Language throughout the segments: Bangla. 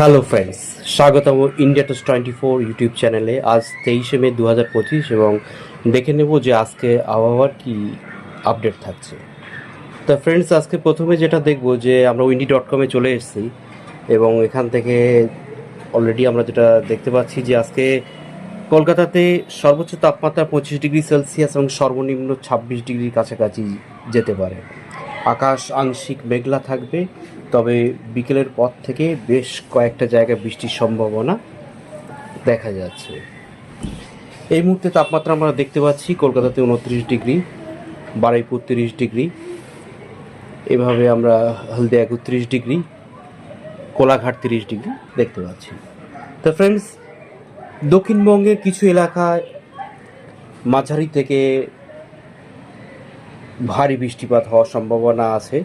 হ্যালো ফ্রেন্ডস স্বাগতম ইন্ডিয়া টুস টোয়েন্টি ফোর ইউটিউব চ্যানেলে আজ তেইশে মে দু হাজার পঁচিশ এবং দেখে নেব যে আজকে আবহাওয়ার কি আপডেট থাকছে। তা ফ্রেন্ডস আজকে প্রথমে যেটা দেখব যে আমরা উইন্ডি ডট কমে চলে এসেছি এবং এখান থেকে অলরেডি আমরা যেটা দেখতে পাচ্ছি যে আজকে কলকাতাতে সর্বোচ্চ তাপমাত্রা পঁচিশ ডিগ্রি সেলসিয়াস এবং সর্বনিম্ন ছাব্বিশ ডিগ্রির কাছাকাছি যেতে পারে। আকাশ আংশিক মেঘলা থাকবে, তবে বিকেলের পর থেকে বেশ কয়েকটা জায়গায় বৃষ্টির সম্ভাবনা দেখা যাচ্ছে। এই মুহূর্তে তাপমাত্রা আমরা দেখতে পাচ্ছি কলকাতাতে উনত্রিশ ডিগ্রি, বারুইপুর তিরিশ ডিগ্রি, এভাবে আমরা হলদিয়া একত্রিশ ডিগ্রি, কোলাঘাট তিরিশ ডিগ্রি দেখতে পাচ্ছি। তো ফ্রেন্ডস দক্ষিণবঙ্গের কিছু এলাকায় মাঝারি থেকে ভারী বৃষ্টিপাত হওয়ার সম্ভাবনা আছে।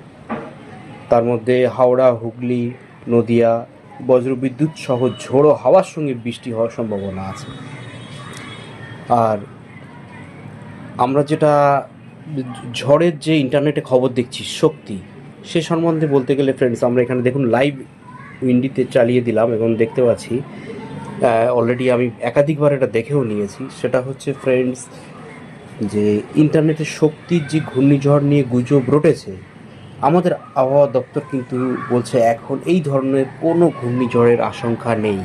তার মধ্যে হাওড়া, হুগলি, নদিয়া, বজ্রবিদ্যুৎ সহ ঝোড়ো হাওয়ার সঙ্গে বৃষ্টি হওয়ার সম্ভাবনা আছে। আর আমরা যেটা ঝড়ের যে ইন্টারনেটে খবর দেখছি, শক্তি, সে সম্বন্ধে বলতে গেলে ফ্রেন্ডস আমরা এখানে দেখুন লাইভ উইন্ডিতে চালিয়ে দিলাম এবং দেখতে পাচ্ছি অলরেডি আমি একাধিকবার এটা দেখেও নিয়েছি। সেটা হচ্ছে ফ্রেন্ডস যে ইন্টারনেটের শক্তির যে ঘূর্ণিঝড় নিয়ে গুজব রটেছে, আমাদের আবহাওয়া দপ্তর কিন্তু বলছে এখন এই ধরনের কোনো ঘূর্ণিঝড়ের আশঙ্কা নেই,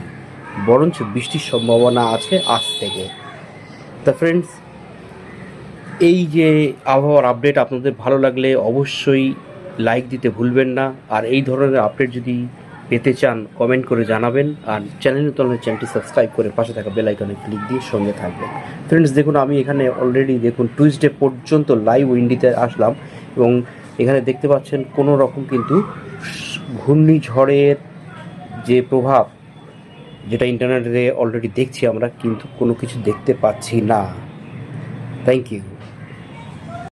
বরঞ্চ বৃষ্টির সম্ভাবনা আছে আজ থেকে। তা ফ্রেন্ডস এই যে আবহাওয়ার আপডেট আপনাদের ভালো লাগলে অবশ্যই লাইক দিতে ভুলবেন না, আর এই ধরনের আপডেট যদি পেতে চান কমেন্ট করে জানাবেন আর চ্যানেলে তো চ্যানেলটি সাবস্ক্রাইব করে পাশে থাকা বেল আইকনে ক্লিক দিয়ে সঙ্গে থাকবেন। ফ্রেন্ডস দেখুন, আমি এখানে অলরেডি দেখুন টুইসডে পর্যন্ত লাইভ উইন্ডিতে আসলাম এবং এখানে দেখতে পাচ্ছেন কোনো রকম কিন্তু ঘূর্ণিঝড়ের যে প্রভাব যেটা ইন্টারনেটে অলরেডি দেখছি আমরা, কিন্তু কোনো কিছু দেখতে পাচ্ছি না। Thank you